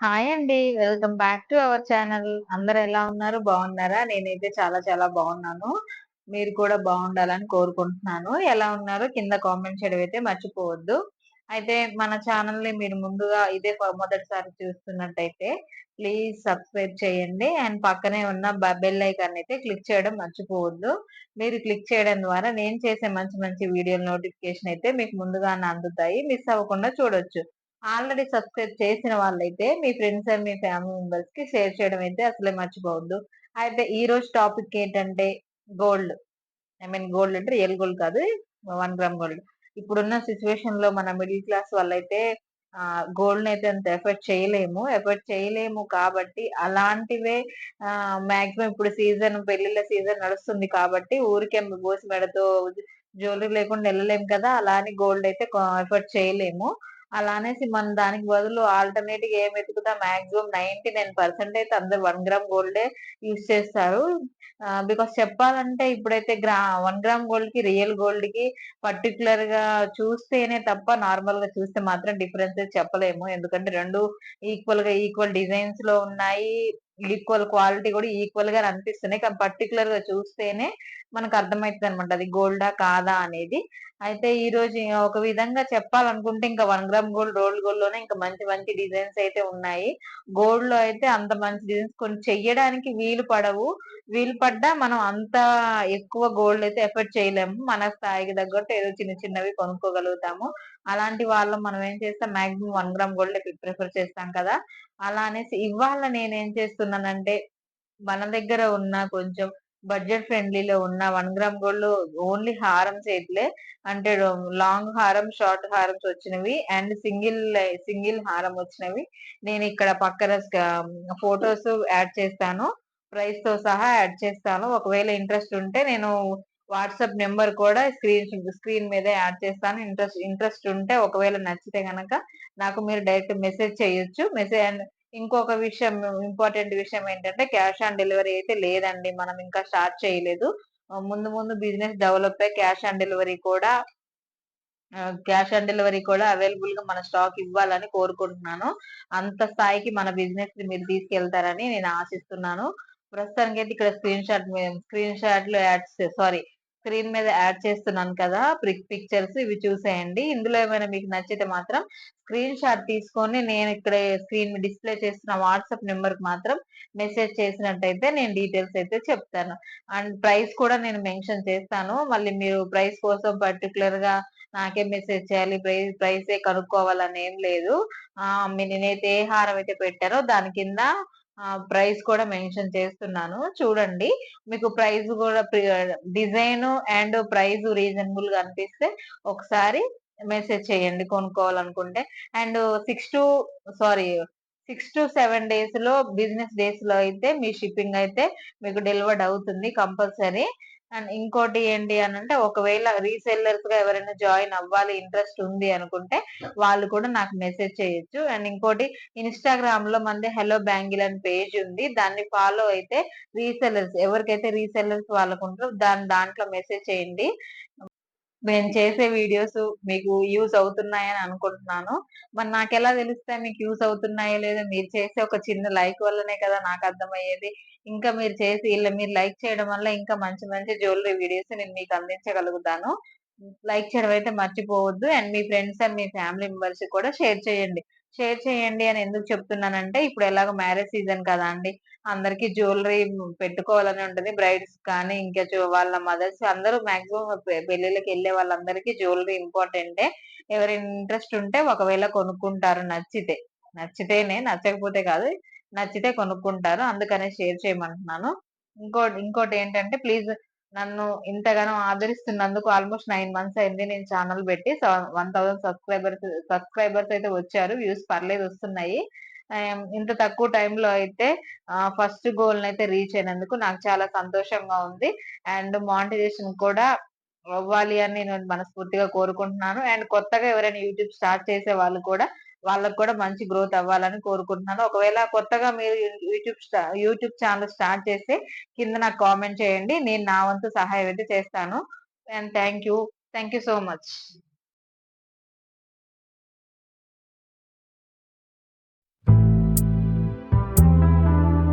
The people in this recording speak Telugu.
హాయ్ అండి. Welcome back to our channel. అందరు ఎలా ఉన్నారు? బాగున్నారా? నేనైతే చాలా చాలా బాగున్నాను. మీరు కూడా బాగుండాలని కోరుకుంటున్నాను. ఎలా ఉన్నారో కింద కామెంట్ చేయడం అయితే మర్చిపోవద్దు. అయితే మన ఛానల్‌ని మీరు ముందుగా ఇదే మొదటిసారి చూస్తున్నట్టయితే ప్లీజ్ సబ్స్క్రైబ్ చేయండి. అండ్ పక్కనే ఉన్న బెల్ ఐకాన్ అయితే క్లిక్ చేయడం మర్చిపోవద్దు. మీరు క్లిక్ చేయడం ద్వారా నేను చేసే మంచి మంచి వీడియోల నోటిఫికేషన్ అయితే మీకు ముందుగానే అందుతాయి. మిస్ అవ్వకుండా చూడొచ్చు. ఆల్రెడీ సబ్స్క్రైబ్ చేసిన వాళ్ళైతే మీ ఫ్రెండ్స్ అండ్ మీ ఫ్యామిలీ మెంబర్స్కి షేర్ చేయడం అయితే అసలే మర్చిపోవద్దు. అయితే ఈ రోజు టాపిక్ ఏంటంటే గోల్డ్. ఐ మీన్ గోల్డ్ అంటే రియల్ గోల్డ్ కాదు. One gram gold. ఇప్పుడున్న సిచ్యువేషన్లో మన మిడిల్ క్లాస్ వాళ్ళైతే గోల్డ్ అయితే అంత ఎఫర్ట్ చేయలేము. ఎఫర్ట్ చేయలేము కాబట్టి అలాంటివే మాక్సిమం ఇప్పుడు సీజన్ పెళ్ళిళ్ళ సీజన్ నడుస్తుంది కాబట్టి ఊరికే బోసి మెడతో జ్యువెలరీ లేకుండా వెళ్ళలేము కదా! అలా అని గోల్డ్ అయితే ఎఫర్ట్ చేయలేము. అలా అనేసి మనం దానికి బదులు ఆల్టర్నేటివ్ ఏం వెతుకుతాం మాక్సిమం 99% అయితే అందరూ వన్ గ్రామ్ గోల్డే యూజ్ చేస్తారు. బికాస్ చెప్పాలంటే ఇప్పుడైతే గ్రా వన్ గ్రామ్ గోల్డ్కి రియల్ గోల్డ్కి పర్టికులర్గా చూస్తేనే తప్ప నార్మల్గా చూస్తే మాత్రం డిఫరెన్సెస్ చెప్పలేము. ఎందుకంటే 2 ఈక్వల్‌గా ఈక్వల్ డిజైన్స్లో ఉన్నాయి. ఈక్వల్ క్వాలిటీ కూడా ఈక్వల్గా అనిపిస్తున్నాయి. కానీ పర్టిక్యులర్‌గా చూస్తేనే మనకు అనమాట అది గోల్డా? కాదా? అనేది. అయితే ఈ రోజు ఒక విధంగా చెప్పాలనుకుంటే ఇంకా వన్ గ్రామ్ గోల్డ్, రోల్డ్ గోల్డ్‌లోనే ఇంకా మంచి మంచి డిజైన్స్ అయితే ఉన్నాయి. గోల్డ్లో అయితే అంత మంచి డిజైన్స్ కొన్ని చెయ్యడానికి వీలు పడవు. వీలు పడ్డా మనం అంత ఎక్కువ గోల్డ్ అయితే ఎఫర్ట్ చేయలేము. మన స్థాయికి తగ్గట్టు ఏదో చిన్న చిన్నవి కొనుక్కోగలుగుతాము. అలాంటి వాళ్ళు మనం ఏం చేస్తాం maximum one gram gold prefer చేస్తాం కదా! అలా అనేసి ఇవాళ నేనేం చేస్తున్నానంటే మన దగ్గర ఉన్న కొంచెం బడ్జెట్ ఫ్రెండ్లీలో ఉన్న వన్ గ్రామ్ గోల్డ్ ఓన్లీ హారం సెట్లే అంటే లాంగ్ హారం, షార్ట్ హారమ్స్ వచ్చినవి అండ్ సింగిల్ సింగిల్ హారం వచ్చినవి. నేను ఇక్కడ పక్కన ఫొటోస్ యాడ్ చేస్తాను. ప్రైస్‌తో సహా యాడ్ చేస్తాను. ఒకవేళ ఇంట్రెస్ట్ ఉంటే నేను వాట్సాప్ నెంబర్ కూడా స్క్రీన్ స్క్రీన్ మీద యాడ్ చేస్తాను. ఇంట్రెస్ట్ ఇంట్రెస్ట్ ఉంటే ఒకవేళ నచ్చితే గనక నాకు మీరు డైరెక్ట్ మెసేజ్ చేయొచ్చు. మెసేజ్ అండ్ ఇంకొక విషయం ఇంపార్టెంట్ విషయం ఏంటంటే క్యాష్ ఆన్ డెలివరీ అయితే లేదండి. మనం ఇంకా స్టార్ట్ చేయలేదు. ముందు ముందు బిజినెస్ డెవలప్ అయ్యి క్యాష్ ఆన్ డెలివరీ కూడా క్యాష్ ఆన్ డెలివరీ కూడా అవైలబుల్గా మన స్టాక్ ఇవ్వాలని కోరుకుంటున్నాను. అంత స్థాయికి మన బిజినెస్ మీరు తీసుకెళ్తారని నేను ఆశిస్తున్నాను. ప్రస్తుతానికి అయితే ఇక్కడ స్క్రీన్ షాట్ స్క్రీన్ షాట్లో యాడ్స్ సారీ స్క్రీన్ మీద యాడ్ చేస్తున్నాను కదా! ప్రిక్ పిక్చర్స్ ఇవి చూసేయండి. ఇందులో ఏమైనా మీకు నచ్చితే మాత్రం స్క్రీన్ షాట్ తీసుకొని నేను ఇక్కడ స్క్రీన్ డిస్‌ప్లే చేస్తున్న వాట్సాప్ నంబర్‌కి మాత్రం మెసేజ్ చేసినట్టయితే నేను డీటెయిల్స్ అయితే చెప్తాను. అండ్ ప్రైస్ కూడా నేను మెన్షన్ చేస్తాను. మళ్ళీ మీరు ప్రైస్ కోసం పర్టిక్యులర్‌గా నాకే మెసేజ్ చేయాలి. ప్రైస్ ప్రైసే కనుక్కోవాలని ఏం లేదు. నేనైతే ఏ హారం అయితే పెట్టానో దాని కింద ప్రైస్ కూడా మెన్షన్ చేస్తున్నాను. చూడండి. మీకు ప్రైస్ కూడా ప్రి అండ్ ప్రైస్ రీజనబుల్‌గా అనిపిస్తే ఒకసారి మెసేజ్ చేయండి కొనుక్కోవాలనుకుంటే. అండ్ సిక్స్ టు సారీ 6-7 డేస్‌లో బిజినెస్ డేస్‌లో అయితే మీ షిప్పింగ్ అయితే మీకు డెలివర్డ్ అవుతుంది కంపల్సరీ. అండ్ ఇంకోటి ఏంటి అని అంటే ఒకవేళ రీసెల్లర్స్గా ఎవరైనా జాయిన్ అవ్వాలి ఇంట్రెస్ట్ ఉంది అనుకుంటే వాళ్ళు కూడా నాకు మెసేజ్ చేయొచ్చు. అండ్ ఇంకోటి ఇన్‌స్టాగ్రామ్‌లో మనది హలో బ్యాంగిల్ అని పేజ్ ఉంది. దాన్ని ఫాలో అయితే రీసెల్లర్స్ ఎవరికైతే రీసెల్లర్స్ వాళ్ళకుంటారో దాని దాంట్లో మెసేజ్ చేయండి. నేను చేసే వీడియోస్ మీకు యూజ్ అవుతున్నాయని అనుకుంటున్నాను. మరి నాకు ఎలా తెలుస్తాయి మీకు యూజ్ అవుతున్నాయో లేదో మీరు చేసే ఒక చిన్న లైక్ వల్లనే కదా నాకు అర్థమయ్యేది. ఇంకా మీరు చేసి ఇలా మీరు లైక్ చేయడం వల్ల ఇంకా మంచి మంచి జ్యువెలరీ వీడియోస్ నేను మీకు అందించగలుగుతాను. లైక్ చేయడం అయితే మర్చిపోవద్దు. అండ్ మీ ఫ్రెండ్స్ అండ్ మీ ఫ్యామిలీ మెంబర్స్ కూడా షేర్ చేయండి. షేర్ చేయండి అని ఎందుకు చెప్తున్నానంటే ఇప్పుడు ఎలాగో మ్యారేజ్ సీజన్ కదా అండి అందరికి జ్యువెలరీ పెట్టుకోవాలని ఉంటుంది బ్రైడ్స్ కానీ ఇంకా వాళ్ళ మదర్స్ అందరూ మాక్సిమం పెళ్ళిళ్ళకి వెళ్ళే వాళ్ళందరికీ జ్యువెలరీ ఇంపార్టెంటే. ఎవరైనా ఇంట్రెస్ట్ ఉంటే ఒకవేళ కొనుక్కుంటారు నచ్చితే. నచ్చితేనే నచ్చకపోతే కాదు. నచ్చితే కొనుక్కుంటారు. అందుకనే షేర్ చేయమంటున్నాను. ఇంకోటి ఏంటంటే ప్లీజ్ నన్ను ఇంతగానో ఆదరిస్తున్నందుకు ఆల్‌మోస్ట్ నైన్ మంత్స్ అయింది నేను ఛానల్ పెట్టి. వన్ థౌసండ్ సబ్స్క్రైబర్స్ సబ్స్క్రైబర్స్ అయితే వచ్చారు. వ్యూస్ పర్లేదు వస్తున్నాయి. ఇంత తక్కువ టైంలో అయితే ఫస్ట్ గోల్ అయితే రీచ్ అయినందుకు నాకు చాలా సంతోషంగా ఉంది. అండ్ మానిటైజేషన్ కూడా అవ్వాలి అని నేను మనస్ఫూర్తిగా కోరుకుంటున్నాను. అండ్ కొత్తగా ఎవరైనా యూట్యూబ్ స్టార్ట్ చేసే వాళ్ళు కూడా వాళ్ళకి కూడా మంచి గ్రోత్ అవ్వాలని కోరుకుంటున్నాను. ఒకవేళ కొత్తగా మీరు యూట్యూబ్ స్టా యూట్యూబ్ ఛానల్ స్టార్ట్ చేస్తే కింద నాకు కామెంట్ చేయండి. నేను నా వంతు సహాయం అయితే చేస్తాను. And thank you. Thank you so much.